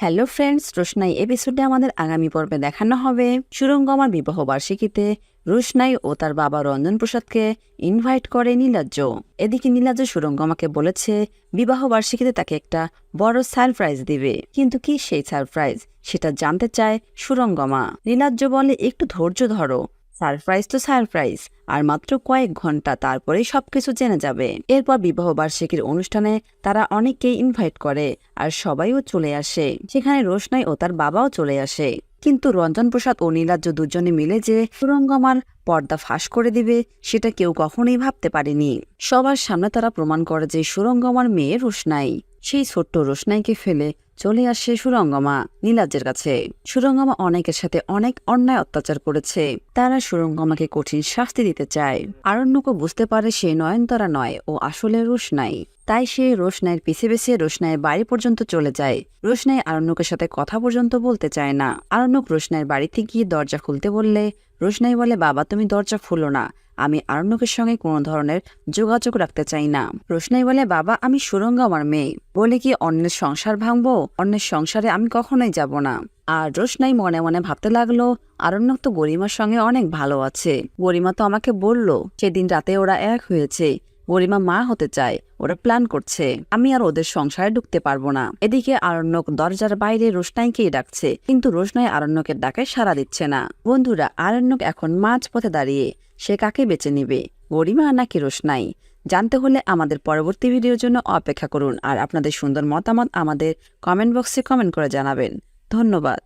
Hello friends রোশনাই এপিসোডে আমাদের আগামী পর্বে দেখানো হবে। সুরঙ্গমার বিবাহ বার্ষিকীতে রোশনাই ও তার বাবা রঞ্জন প্রসাদকে ইনভাইট করে নীলাজ্জ। এদিকে নীলাজ্জ সুরঙ্গমাকে বলেছে, বিবাহ বার্ষিকীতে তাকে একটা বড় সারপ্রাইজ দিবে। কিন্তু কি সেই সারপ্রাইজ সেটা জানতে চায় সুরঙ্গমা। নীলাজ্জ বলে, একটু ধৈর্য ধরো। সারপ্রাইজ তো সারপ্রাইজ, আর মাত্র কয়েক ঘণ্টা তারপরেই সবকিছু জেনে যাবে। এরপর বিবাহ বার্ষিকীর অনুষ্ঠানে তারা অনেককেই ইনভাইট করে, আর সবাইও চলে আসে। সেখানে রোশনাই ও তার বাবাও চলে আসে। কিন্তু রঞ্জন প্রসাদ ও নীলাজ্জ দুজনে মিলে যে সুরঙ্গমার পর্দা ফাঁস করে দিবে, সেটা কেউ কখনোই ভাবতে পারেনি। সবার সামনে তারা প্রমাণ করে যে সুরঙ্গমার মেয়ে রোশনাই। সেই ছোট্ট রোশনাইকে ফেলে চলে আসে সুরঙ্গমা নীলাজ্জের কাছে। সুরঙ্গমা অনেকের সাথে অনেক অন্যায় অত্যাচার করেছে। তারা সুরঙ্গমাকে কঠিন শাস্তি দিতে চায়। আরণ্যকে বুঝতে পারে সে নয়নতারা নয় ও আসলে রোশনাই। তাই সে রোশনাইয়ের পিছে পিছে রোশনাইয়ের বাড়ি পর্যন্ত চলে যায়। রোশনাই আরণ্যকের সাথে কথা পর্যন্ত বলতে চায় না। আরণ্যক রোশনাইয়ের বাড়িতে গিয়ে দরজা খুলতে বললে, রোশনাই বলে, বাবা, তুমি দরজা খুলো না। আমি আরণ্যকের সঙ্গে কোনো ধরনের যোগাযোগ রাখতে চাই না। রোশনাই বলে, বাবা, আমি সুরঙ্গ আমার মেয়ে। বলে কি অন্যের সংসার ভাঙবো? অন্যের সংসারে আমি কখনোই যাব না। আর রোশনাই মনে মনে ভাবতে লাগল, আরণ্যক তো গরিমার সঙ্গে অনেক ভালো আছে। গরিমা তো আমাকে বলল, সেদিন রাতে ওরা এক হয়েছে। গরিমা মা হতে চায়, ওরা প্ল্যান করছে। আমি আর ওদের সংসারে ঢুকতে পারব না। এদিকে আরণ্যক দরজার বাইরে রোশনাইকেই ডাকছে, কিন্তু রোশনাই আরণ্যকের ডাকে সাড়া দিচ্ছে না। বন্ধুরা, আরণ্যক এখন মাঝ পথে দাঁড়িয়ে, সে কাকে বেছে নিবে? গরিমা নাকি রোশনাই? জানতে হলে আমাদের পরবর্তী ভিডিওর জন্য অপেক্ষা করুন, আর আপনাদের সুন্দর মতামত আমাদের কমেন্ট বক্সে কমেন্ট করে জানাবেন। ধন্যবাদ।